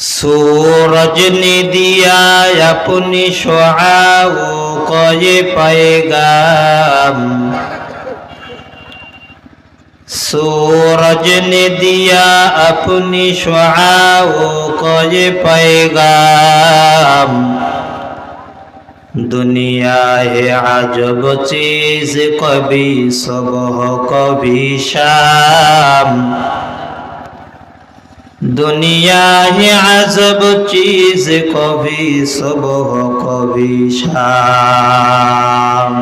सूरज ने दिया अपनी शुआओं को ये पैगाम सूरज ने दिया अपनी शुआओं को ये पैगाम दुनिया है अजब चीज कभी सुबह कभी शाम दुनिया है अजब चीज कभी सुबह कभी शाम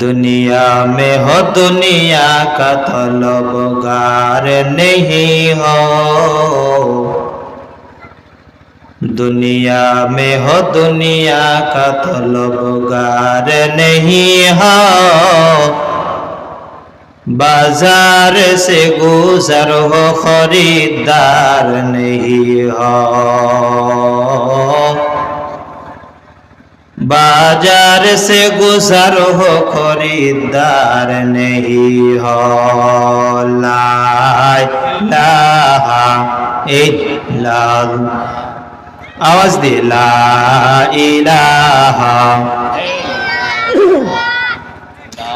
दुनिया में हो दुनिया का तलबगार नहीं हो दुनिया में हो दुनिया का तलबगार नहीं हो बाजार से गुजर हो खरीदार नहीं हो बाजार से गुजर हो खरीदार नहीं हो ला इलाहा इल्लल्लाह आवाज दे ला इलाहा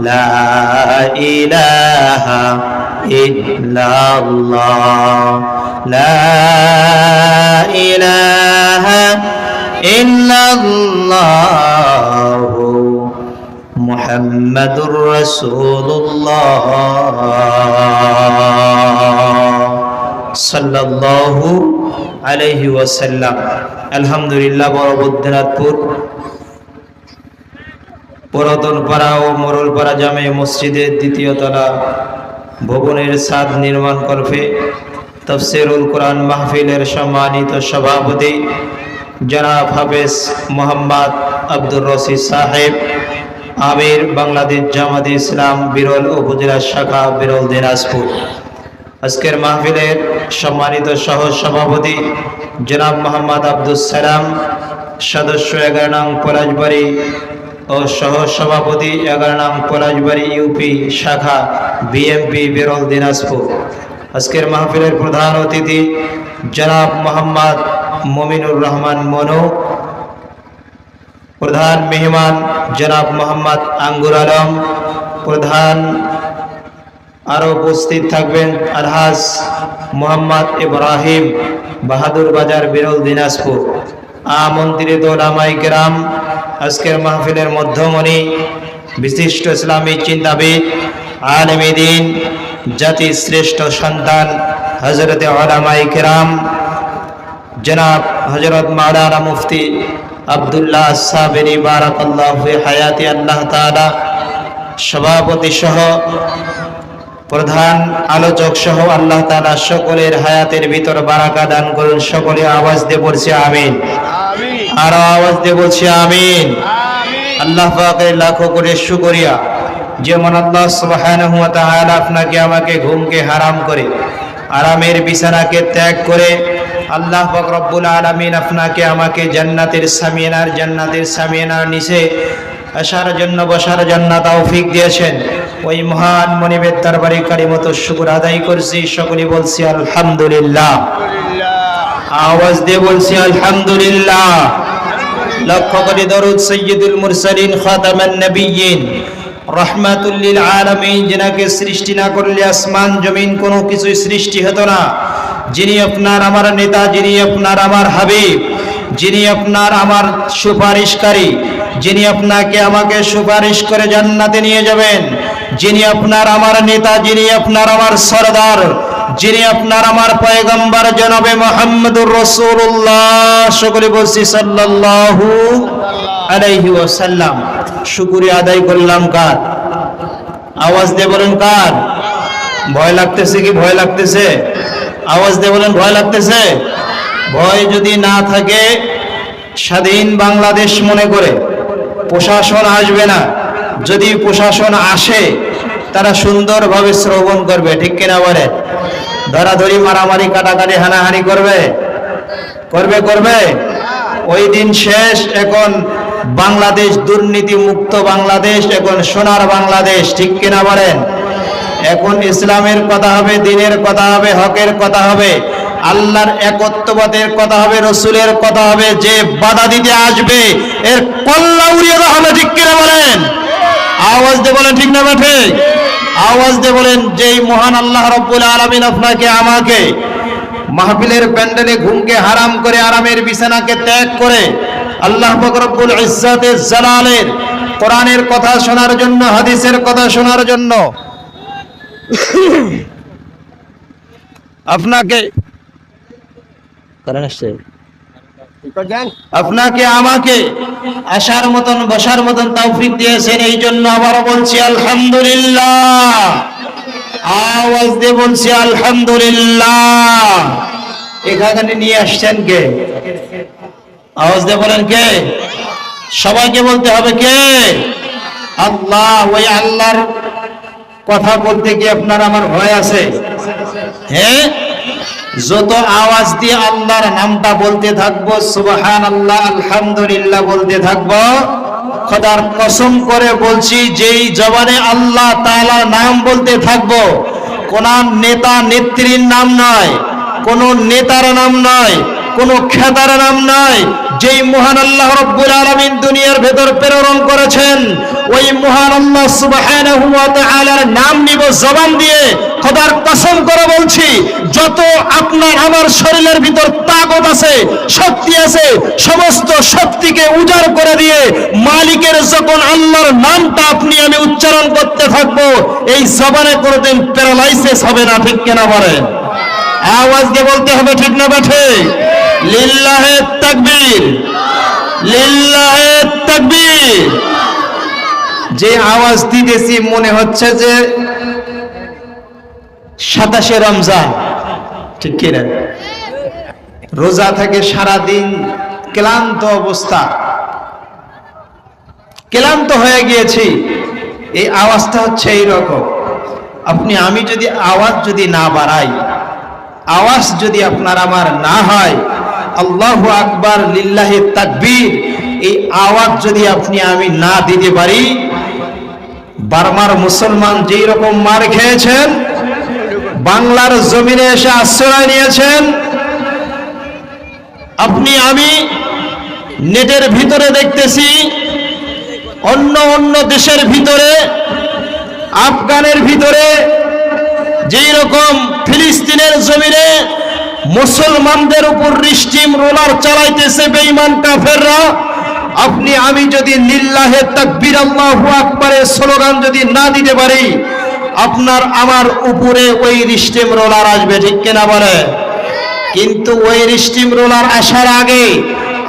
لا إله إلا الله لا إله إلا الله لا إله إلا الله محمد رسول الله صلى الله عليه وسلم الحمد لله বড় বুদ্ধনাথপুর পুরাতন পাড়া ও মোরলপাড়া জামে মসজিদের দ্বিতীয় তলা। ভবনের ছাদ নির্মাণ করবে তফসিরুল কোরআন মাহফিলের সম্মানিত সভাপতি জনাব হাফেজ মোহাম্মদ আব্দুর রশিদ সাহেব, আমির বাংলাদেশ জামাত ইসলাম বিরল উপজেলা শাখা বিরল দিনাজপুর। আজকের মাহফিলের সম্মানিত সহ সভাপতি জনাব মোহাম্মদ আব্দুল সালাম, সদস্য এগারো নং পলাশবাড়ি ও সহ সভাপতি এগারো নাম পলাশবাড়ি ইউপি শাখা বিএমপি বিরল দিনাজপুর। আজকের মাহফিলের প্রধান অতিথি জনাব মোহাম্মদ মমিনুর রহমান মনু। প্রধান মেহমান জনাব মোহাম্মদ আঙ্গুর আলম। প্রধান আরও উপস্থিত থাকবেন আলহাজ মোহাম্মদ ইব্রাহিম বাহাদুর বাজার বিরল দিনাজপুর। আমন্ত্রিত ওলামাই কেরাম, আজকের মাহফিলের মধ্যমণি, বিশিষ্ট ইসলামী চিন্তাবিদ, আলমী দিন, জাতির শ্রেষ্ঠ সন্তান হজরতে ওলামাই কেরাম, জনাব হজরত মাওলানা মুফতি আবদুল্লাহ সাবেরি বারাকাল্লাহ হায়াতি আল্লাহ তাআলা, সভাপতি সহ প্রধান আলোচক সহ আল্লাহ তাআলা সকলের হায়াতের ভিতর বারাকা দান করুন সকলে আওয়াজ দিয়ে বলছে আমিন। আর আওয়াজ দিয়ে বলছে আমিন। আল্লাহ পাকের লাখো করে শুকরিয়া। যেমন আল্লাহ সুবহানাহু ওয়া তাআলা আপনাকে আমাকে ঘুমকে হারাম করে আরামের বিছানাকে ত্যাগ করে আল্লাহ পাক রব্বুল আলামিন আপনাকে আমাকে জান্নাতের সামিয়ানার জান্নাতের সামিয়ানার নিচে আসার জন্য বসার জন্য তৌফিক দিয়েছেন। ওই মহান মনিবের দরবারে কারিমত শুকর আদায় করছি সকলে বলছি আলহামদুলিল্লাহ। আওয়াজ দিয়ে বলছি আলহামদুলিল্লাহ। লক্ষ্য করে দরুদ সৈয়দুল মুরসালিন খাতামান নবিয়্যিন। রহমাতুল্লিল আলামিন যিনাকে সৃষ্টি না করলে আসমান জমিন কোনো কিছুই সৃষ্টি হতো না। যিনি আপনার আমার নেতা যিনি আপনার আমার হাবিব যিনি আপনার আমার সুপারিশকারী যিনি আপনাকে আমাকে সুপারিশ করে জান্নাতে নিয়ে যাবেন। যিনি আপনার আমার নেতা, যিনি আপনার আমার সরদার, যিনি আপনার আমার পয়গম্বর জনাবে মোহাম্মদুর রসুল্লাহ সকলে বলছি সাল্লাল্লাহু আলাইহি ওয়াসাল্লাম। শুকরিয়া আদায় করলাম কার? আওয়াজ দিয়ে বলেন কার? ভয় লাগতেছে কি? ভয় লাগতেছে। আওয়াজ দিয়ে বলেন ভয় লাগতেছে। ভয় যদি না থাকে, স্বাধীন বাংলাদেশ মনে করে প্রশাসন আসবে না। যদি প্রশাসন আসে তারা সুন্দরভাবে শ্রবণ করবে, ঠিক কিনা বলে? ধরাধরি, মারামারি, কাটাকাটি, হানাহানি করবে? করবে করবে? ওই দিন শেষ, এখন বাংলাদেশ দুর্নীতি মুক্ত বাংলাদেশ, এখন সোনার বাংলাদেশ, ঠিক কিনা বলেন? এখন ইসলামের কথা হবে, দিনের কথা হবে, হকের কথা হবে, আল্লাহর একত্ববাদের কথা হবে, রসুলের কথা হবে, যে বাধা দিতে আসবে, এর কল্লা উড়িয়ে দেওয়া হবে ঠিক কিনা বলেন? আওয়াজ দিয়ে বলেন ঠিক না বেঠে আওয়াজ দিয়ে বলেন, যেই মহান আল্লাহ রব্বুল আলমিন আপনাকে, আমাকে মাহফিলের প্যান্ডেলে ঘুমকে হারাম করে আরামের বিছানাকে ত্যাগ করে আল্লাহ ফকরবুল ইজ্জাতের জালালের কোরআনের কথা শোনার জন্য, হাদিসের কথা শোনার জন্য আপনাকে কারণ আসছে। আপনাকে, আমাকে আসার মতন, বসার মতন তৌফিক দিয়েছেন, এই জন্য আবারও বলছি আলহামদুলিল্লাহ। আওয়াজ দিয়ে বলছি আলহামদুলিল্লাহ। এখানে নিয়ে আসছেন কে? আওয়াজ দিয়ে বলেন কে? সবাইকে বলতে হবে কে? আল্লাহ, ওই আল্লাহর কথা বলতে কি আপনার আমার ভয় আছে। হ্যাঁ? যত আওয়াজ দিয়ে আল্লাহর নামটা বলতে থাকব সুবহান আল্লাহ আলহামদুলিল্লাহ বলতে থাকব, খোদার কসম করে বলছি, যেই জবানে আল্লাহ তাআলার নাম বলতে থাকব, কোন নেতা নেত্রীর নাম নয়, কোন নেতার নাম নয়, কোন খেতার নাম নয়, যেই মহান আল্লাহ রব্বুল আলামিন দুনিয়ার ভেতর প্রেরণ করেছেন, ওই মহান আল্লাহ তাআলার নাম নিব জবান দিয়ে খোদার কসম করে বলছি, যত আপনার আমার শরীরের ভিতর তাকত আছে, শক্তি আছে, সমস্ত শক্তিকে উজাড় করে দিয়ে মালিকের যখন আল্লাহর নামটা আপনি আমি উচ্চারণ করতে থাকব, এই জবানে কোনোদিন প্যারালাইসিস হবে না, ঠিক কেনা বলেন আওয়াজ দিয়ে বলতে হবে, ঠিক না বেঠে? লিল্লাহে তাকবীর। লিল্লাহে তাকবীর। যে আওয়াজ দিতেছি, মনে হচ্ছে যে সাতাশে রমজান। ঠিক কিনা? রোজা থেকে সারাদিন ক্লান্ত অবস্থা। ক্লান্ত হয়ে গিয়েছি। এই আওয়াজটা হচ্ছে এইরকম। আপনি, আমি যদি আওয়াজ যদি না বাড়াই, আওয়াজ যদি আপনার আমার না হয়, আল্লাহ আকবার, লিল্লাহে তাকবীর, এই আওয়াজ যদি আপনি, আমি না দিতে পারি, বার্মার মুসলমান যেই রকম মার খেয়েছেন বাংলার জমিনে এসে আশ্রয় নিয়েছেন। আপনি, আমি নেটের ভিতরে দেখতেছি, অন্য অন্য দেশের ভিতরে, আফগানের ভিতরে যেই রকম ফিলিস্তিনের জমিনে মুসলমানদের উপর রিস্টিম রোলার চালাইতেছে বেঈমান কাফেররা, আপনি, আমি যদি লিল্লাহে তাকবীর আল্লাহু আকবারের স্লোগান যদি না দিতে পারি আপনার আমার উপরে ওই রিস্টিম রোলার আসবে, ঠিক কিনা বলে? কিন্তু ওই রিস্টিম রোলার আসার আগে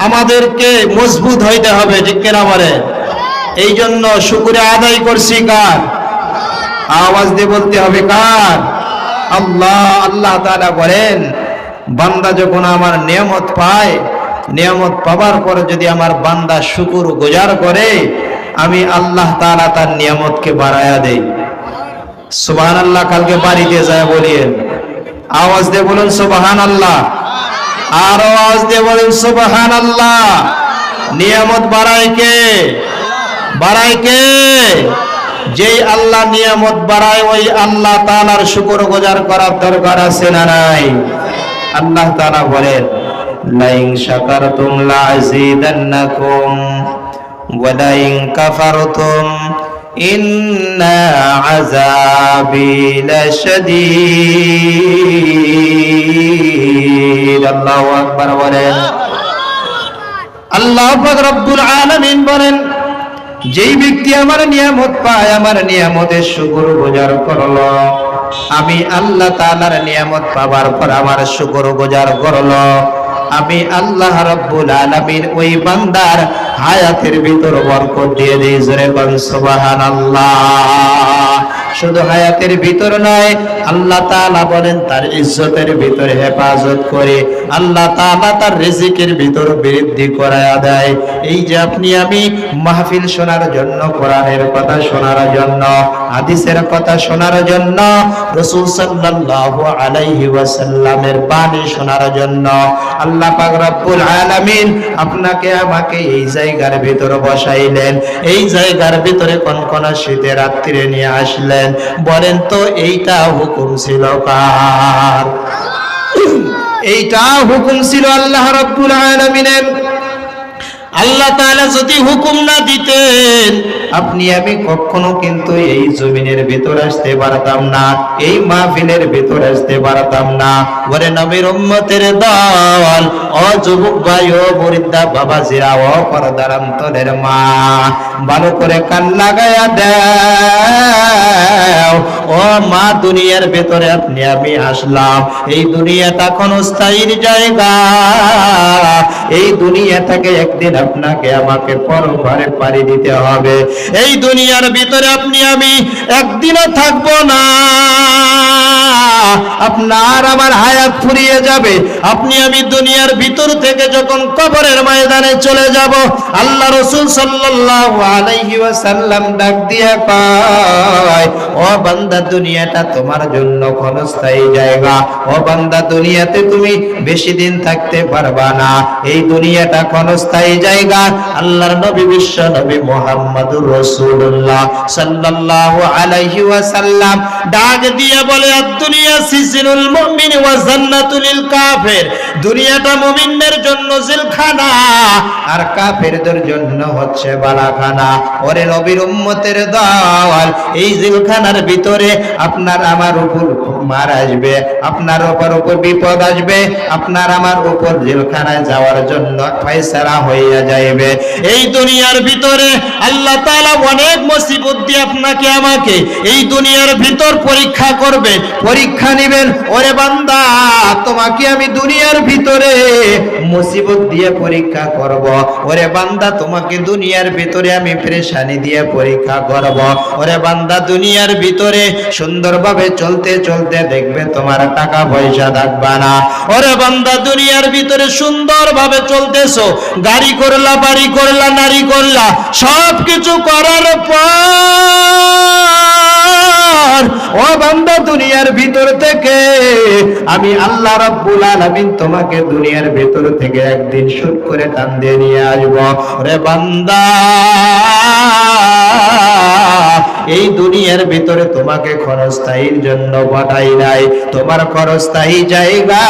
আমাদেরকে মজবুত হইতে হবে, ঠিক কিনা বলে? এই জন্য শুকুরে আদায় করছি, কার? আওয়াজ দিয়ে বলতে হবে, কার? আল্লাহ আল্লাহ তাআলা বলেন, বান্দা যখন আমার নিয়ামত পায়, নিয়ামত পাবার পরে যদি আমার বান্দা শুকুর গুজার করে, আমি আল্লাহ তাআলা তার নিয়ামতকে বাড়ায়া দেই। সুবহান আল্লাহ কালকে বাড়িতে যায় বলিয়েন। আওয়াজ দিয়ে বলুন সুবহান আল্লাহ আর আওয়াজ দিয়ে বলুন সুবহান আল্লাহ নিয়ামত বাড়ায় কে? বাড়ায় কে? যেই আল্লাহ নিয়ামত বাড়ায়, ওই আল্লাহ তাআলার শুকর গুজার করার দরকার আছে না নাই? আল্লাহ তাআলা বলেন, লাইন শাকারতুম লাযিদান্নাকুম ওয়া লাইন কাফারতুম আল্লাহ পাক রব্বুল আলামিন বলেন, যেই ব্যক্তি আমার নিয়ামত পায়, আমার নিয়ামতের শুকর গুজার করল। আমি আল্লাহ তাআলার নিয়ামত পাবার পর আমার শুকর গুজার করল। আমি আল্লাহ রব্বুল আলামিন ওই বান্দার হায়াতের ভিতর বরকত দিয়ে দিই জোরে কোন সুবহানাল্লাহ। শুধু হায়াতের ভিতর নয়, আল্লাহ তাআলা বলেন, তার ইজ্জতের ভিতর হেফাজত করে আল্লাহ তাআলা তার রিজিকের ভিতর বৃদ্ধি করায় দেয়। এই যে আপনি আমি মাহফিল শোনার জন্য, কোরআনের কথা শোনার জন্য হাদিসের কথা শোনার জন্য, রাসূল সাল্লাল্লাহু আলাইহি ওয়াসাল্লামের বাণী শোনার জন্য, আল্লাহ পাক রব্বুল আলামিন আপনাকে আমাকে এই জায়গার ভিতর বসাইলেন। এই জায়গার ভিতরে কোন কোন শীতে রাত্রিরে নিয়ে আসলেন? বলেন তো, এইটা হুকুম ছিল কার? এইটা হুকুম ছিল আল্লাহ রাব্বুল আলামিনের। আল্লাহ তাআলা যদি হুকুম না দিতেন, আপনি, আমি কখনো কিন্তু এই জমিনের ভিতর আসতে পারতাম না, এই মাহফিলের ভিতর আসতে পারতাম না। ওরে নবীর উম্মতের দল, ও যুবক ভাই, ও বৃদ্ধা বাবা জিরা, ও পর্দার অন্তরের মা, ভালো করে কান লাগায়া দেও। ও মা, দুনিয়ার ভেতরে আপনি, আমি আসলাম। এই দুনিয়াটা ক্ষণস্থায়ীর জায়গা। এই দুনিয়াটাকে একদিন আপনাকে আমাকে পরপারে পাড়ি দিতে হবে। এই দুনিয়ার ভিতরে আপনি আমি একদিনও থাকব না। আপনার আমার হায়াত ফুরিয়ে যাবে। আপনি আমি দুনিয়ার ভিতর থেকে যখন কবরের ময়দানে চলে যাব, আল্লাহ রসুল সাল্লাল্লাহু ডাক দিয়া কয়, ও বান্দা, দুনিয়াটা তোমার জন্য ক্ষণস্থায়ী জায়গা। ও বান্দা, দুনিয়াতে তুমি বেশি দিন থাকতে পারবা না। এই দুনিয়াটা ক্ষণস্থায়ী জায়গা। আল্লাহর নবী বিশ্ব নবী মুহাম্মদুর রাসূলুল্লাহ সাল্লাল্লাহু আলাইহি ডাক দিয়ে বলে দুনিয়া সিজনুল মুমিন ওয়া জান্নাতুল কাফের। দুনিয়াটা মুমিনদের জন্য জেলখানা, আর কাফেরদের জন্য হচ্ছে বালাখানা। ওরে নবীর উম্মতের দল, এই জেলখানার ভিতরে আপনার আমার উপর মার আসবে, আপনার উপর উপর বিপদ আসবে, আপনার আমার উপর জেলখানায় যাওয়ার জন্য ফয়সালা হইয়া যাইবে। এই দুনিয়ার ভিতরে আল্লাহ তাআলা অনেক মুসিবত দিয়ে আপনাকে, আমাকে এই দুনিয়ার ভিতর পরীক্ষা করবে। পরীক্ষা নেবেন, ওরে বান্দা, তোমাকে আমি দুনিয়ার ভিতরে মুসিবত দিয়ে পরীক্ষা করব। ওরে বান্দা, তোমাকে দুনিয়ার ভিতরে আমি পরেশানি দিয়ে পরীক্ষা করব। ওরে বান্দা, দুনিয়ার ভিতরে সুন্দরভাবে চলতে চলতে দেখবে তোমার টাকা পয়সা থাকবে না। ওরে বান্দা, দুনিয়ার ভিতরে সুন্দরভাবে চলতেছো। গাড়ি করলা, বাড়ি করলা, নারী করলা সব কিছু করার পর, ও বান্দা, দুনিয়ার ভিতর থেকে আমি আল্লাহ রাব্বুল আলামিন তোমাকে দুনিয়ার ভিতর থেকে একদিন শুট করে টান দিয়ে নিয়ে আসব। রে বান্দা এই দুনিয়ার ভিতরে তোমাকে ক্ষণস্থায়ীর জন্য পাঠাই নাই। তোমার ক্ষণস্থায়ী জায়গা,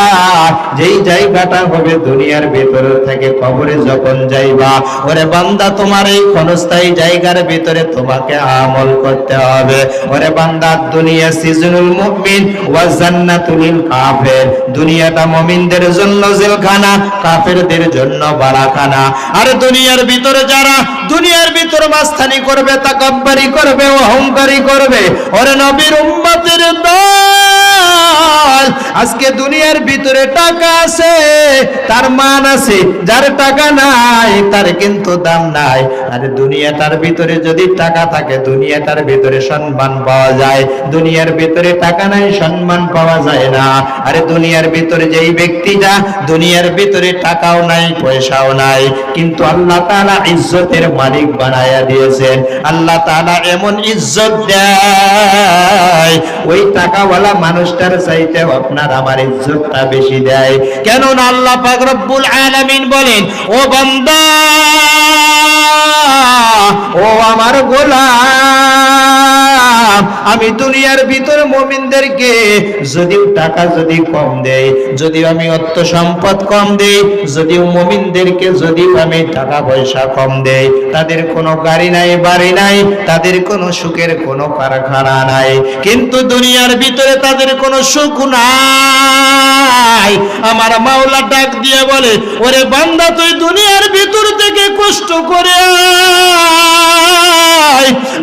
যেই জায়গাটা হবে দুনিয়ার ভিতর থেকে কবরে যখন যাইবা, ওরে বান্দা, তোমার এই ক্ষণস্থায়ী জায়গার ভিতরে তোমাকে আমল করতে হবে। ওরে বান্দা, দুনিয়া সিজনুল মুমিন ওয়া জান্নাতুল কাফির। দুনিয়াটা মুমিনদের জন্য জেলখানা, কাফেরদের জন্য বাড়াখানা আর দুনিয়ার ভিতরে যারা, দুনিয়ার ভিতর মাস্তানি করবে, তাকাব্বারি করবে অহংকারী করবে। ওরে নবীর উম্মতের দল। আজকে দুনিয়ার ভিতরে টাকা আছে, তার মান আছে। যার টাকা নাই, তার কিন্তু দাম নাই। আর দুনিয়াটার ভিতরে যদি টাকা থাকে, দুনিয়াটার ভিতরে সম্মান পাওয়া যায়। দুনিয়ার ভিতরে টাকা নাই, সম্মান পাওয়া যায় না। আরে দুনিয়ার ভিতরে যেই ব্যক্তিটা, দুনিয়ার ভিতরে টাকাও নাই, পয়সাও নাই। কিন্তু আল্লাহ তাআলা ইজ্জতের মালিক বানায়া দিয়েছেন। আল্লাহ তাআলা এমন ইজ্জত দেয়, ওই টাকাওয়ালা মানুষটার চাইতে আপনার আমার ইজ্জতটা বেশি দেয়। কেন না আল্লাহ পাক রব্বুল আলামিন বলেন, ও বান্দা ও আমার গোলাম। আমি দুনিয়ার ভিতর মুমিনদেরকে যদিও টাকা যদি কম দেই যদিও আমি অর্থ সম্পদ কম দেই, যদিও মুমিনদেরকে যদিও আমি টাকা পয়সা কম দেই, তাদের কোনো গাড়ি নাই, বাড়ি নাই, তাদের কোনো সুখের কোনো কারখানা নাই কিন্তু দুনিয়ার ভিতরে তাদের কোনো সুখ নাই আমার মাওলা ডাক দিয়ে বলে, ওরে বান্দা, তুই দুনিয়ার ভিতর থেকে কষ্ট করে।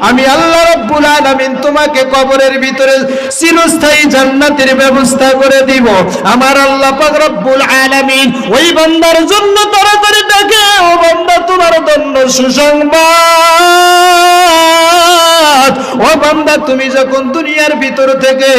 আমি আল্লাহ রব্বুল আলামিন তোমাকে কবরের ভিতরে চিরস্থায়ী জান্নাতের ব্যবস্থা করে দিব। আমার আল্লাহ পাক রব্বুল আলামিন ওই বান্দার জন্য তাড়াতাড়ি ডাকে ও বান্দা, তোমার জন্য সুসংবাদ। বান্দা, তুমি যখন দুনিয়ার ভিতর থেকে,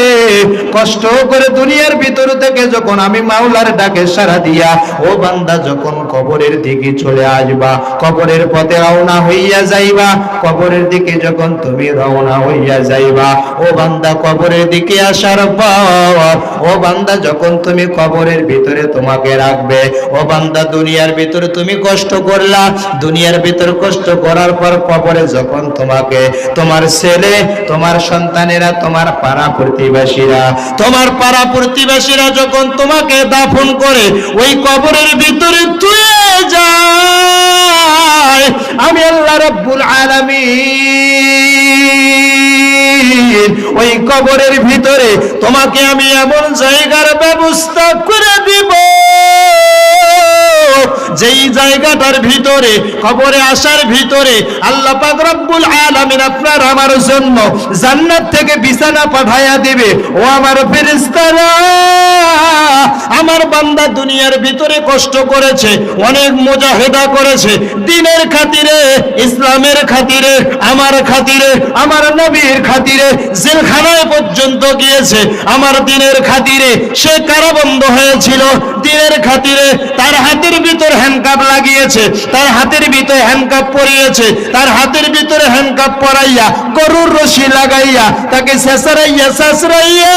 কষ্ট করে দুনিয়ার ভিতর থেকে যখন আমি মাওলার ডাকে সারা দিয়া, ও বান্দা, যখন কবরের দিকে চলে আসবা, কবরের পথে রওনা হইয়া যাইবা, কবরের দিকে যখন তুমি রওনা হইয়া যাইবা, ও বান্দা, কবরের দিকে আসার পর, ও বান্দা, যখন তুমি কবরের ভিতরে তোমাকে রাখবে, ও বান্দা, দুনিয়ার ভিতরে তুমি কষ্ট করলা, দুনিয়ার ভিতর কষ্ট করার পর কবরে যখন তোমাকে, তোমার ছেলে তোমার সন্তানেরা, তোমার পাড়া প্রতিবেশীরা। তোমার পাড়া প্রতিবেশীরা যখন তোমাকে দাফন করে, ওই কবরের ভিতরে তুলে যায়। আমি আল্লাহ রব্বুল আলামিন, ওই কবরের ভিতরে তোমাকে আমি এমন জায়গার ব্যবস্থা করে দিব। যেই জায়গাটার ভিতরে, কবরে আসার ভিতরে আল্লাহ পাক রব্বুল আলামিন আপনার আমার জন্য জান্নাত থেকে বিছানা পাঠায়া দিবে। ও আমার ফেরেশতারা, আমার বান্দা দুনিয়ার ভিতরে কষ্ট করেছে, অনেক মুজাহিদা করেছে, দিনের খাতিরে, ইসলামের খাতিরে, আমার খাতিরে, আমার নবীর খাতিরে, জেলখানায় পর্যন্ত গিয়েছে। আমার দিনের খাতিরে সে কারাবন্ধ হয়েছিল, দিনের খাতিরে তার হাতের ভিতর হ্যান্ডকাপ লাগিয়েছে, তার হাতের ভিতরে হ্যান্ডকাপ পরিয়েছে, তার হাতের ভিতরে হ্যান্ডকাপ পরাইয়া গরুর রশি লাগাইয়া তাকে শেষারাইয়া, শেষরাইয়া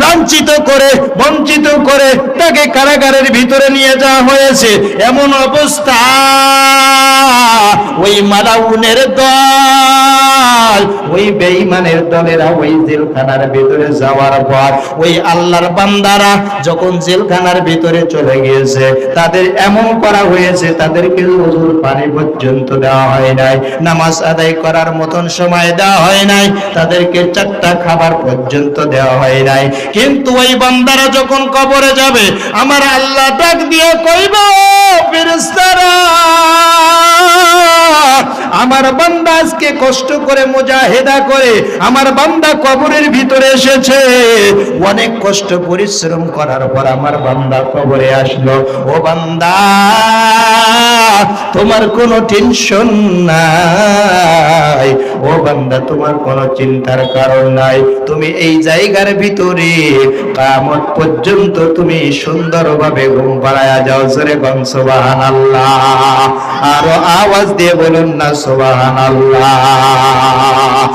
লাঞ্ছিত করে, বঞ্চিত করে তাকে কারাগারের ভিতরে নিয়ে যাওয়া হয়েছে। এমন অবস্থা ওই মালাউনের দল, ওই বেঈমানের দলেরা ওই জেলখানার ভিতরে যাওয়ার পর ওই আল্লাহর বান্দারা যখন জেলখানার ভিতরে চলে গিয়েছে, তাদের এমন করা হয়েছে, তাদেরকে ওজুর পানি পর্যন্ত দেওয়া হয় নাই, নামাজ আদায় করার মতন সময় দেওয়া হয় নাই, তাদেরকে চারটা খাবার পর্যন্ত দেওয়া হয় নাই। কিন্তু ওই বান্দারা যখন কবরে যাবে, আমার আল্লাহ ডাক দিয়ে কইব ফেরেশতারা! আমার বান্দা আজকে কষ্ট করে মুজাহেদা করে আমার বান্দা কবরের ভিতরে এসেছে। অনেক কষ্ট, পরিশ্রম করার পর আমার বান্দা কবরে আসলো। ও বান্দা, তোমার কোনো টেনশন নাই। ও বান্দা, তোমার কোনো চিন্তার কারণ নাই। তুমি এই জায়গার ভিতরে কামত পর্যন্ত তুমি সুন্দরভাবে ঘুম পাড়ায়া যাও। জোরে গম সুবাহান আল্লাহ আরও আওয়াজ দিয়ে বলুন না সুবাহান আল্লাহ